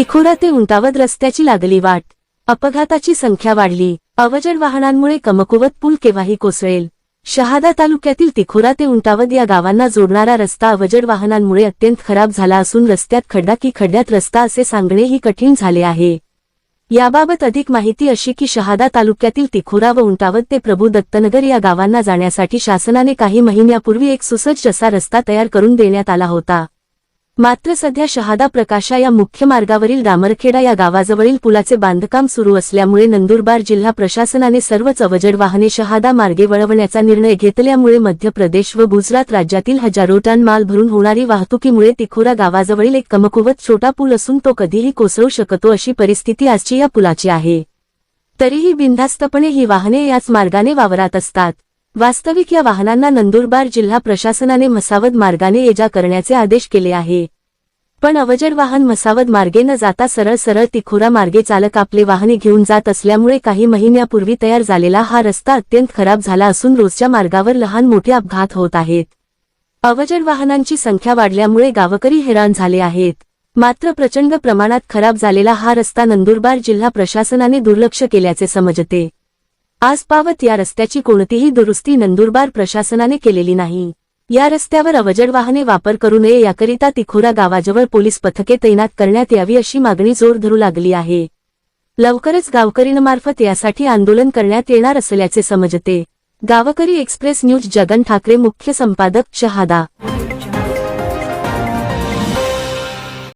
तिखोरा ते उंटावद रस्त्याची लागली वाट. अपघाताची संख्या वाढली. अवजड वाहनांमुळे कमकुवत पूल केव्हाही कोसळेल. शहादा तालुक्यातील तिखोरा ते उंटावद या गावांना जोडणारा रस्ता अवजड वाहनांमुळे अत्यंत खराब झाला असून रस्त्यात खड्डा की खड्ड्यात रस्ता असे सांगणेही कठीण झाले आहे. याबाबत अधिक माहिती अशी की शहादा तालुक्यातील तिखोरा व उंटावत ते प्रभू दत्तनगर या गावांना जाण्यासाठी शासनाने काही महिन्यापूर्वी एक सुसज्ज असा रस्ता तयार करून देण्यात आला होता. मात्र सध्या शहादा प्रकाशा या मुख्य मार्गावरील दामरखेडा या गावाजवळील पुलाचे बांधकाम सुरू असल्यामुळे नंदुरबार जिल्हा प्रशासनाने सर्वच अवजड वाहने शहादा मार्गे वळवण्याचा निर्णय घेतल्यामुळे मध्य प्रदेश व गुजरात राज्यातील हजारो टन माल भरून होणारी वाहतुकीमुळे तिखोरा गावाजवळील एक कमकुवत छोटा पूल असून तो कधीही कोसळू शकतो अशी परिस्थिती आजची या पुलाची आहे. तरीही बिनधास्तपणे ही वाहने याच मार्गाने वावरात असतात. वास्तविक या वाहनांना नंदुरबार जिल्हा प्रशासनाने मसावद मार्गाने ये जा करण्याचे आदेश केले आहे. पण अवजड वाहन मसावद मार्गे न जाता सरळ सरळ तिखोरा मार्गे चालक आपले वाहने घेऊन जात असल्यामुळे काही महिन्यापूर्वी तयार झालेला हा रस्ता अत्यंत खराब झाला असून रोजच्या मार्गावर लहान मोठे अपघात होत आहेत. अवजड वाहनांची संख्या वाढल्यामुळे गावकरी हैराण झाले आहेत. मात्र प्रचंड प्रमाणात खराब झालेला हा रस्ता नंदुरबार जिल्हा प्रशासनाने दुर्लक्ष केल्याचे समजते. आज पावत या रस्त्याची कोणतीही दुरुस्ती नंदुरबार प्रशासनाने केलेली नाही. या रस्त्यावर अवजड वाहने वापर करू नये याकरिता तिखोरा गावाजवळ पोलीस पथके तैनात करण्यात यावी अशी मागणी जोर धरू लागली आहे. लवकरच गावकरींमार्फत यासाठी आंदोलन करण्यात येणार असल्याचे समजते. गावकरी एक्सप्रेस न्यूज जगन ठाकरे मुख्य संपादक शहादा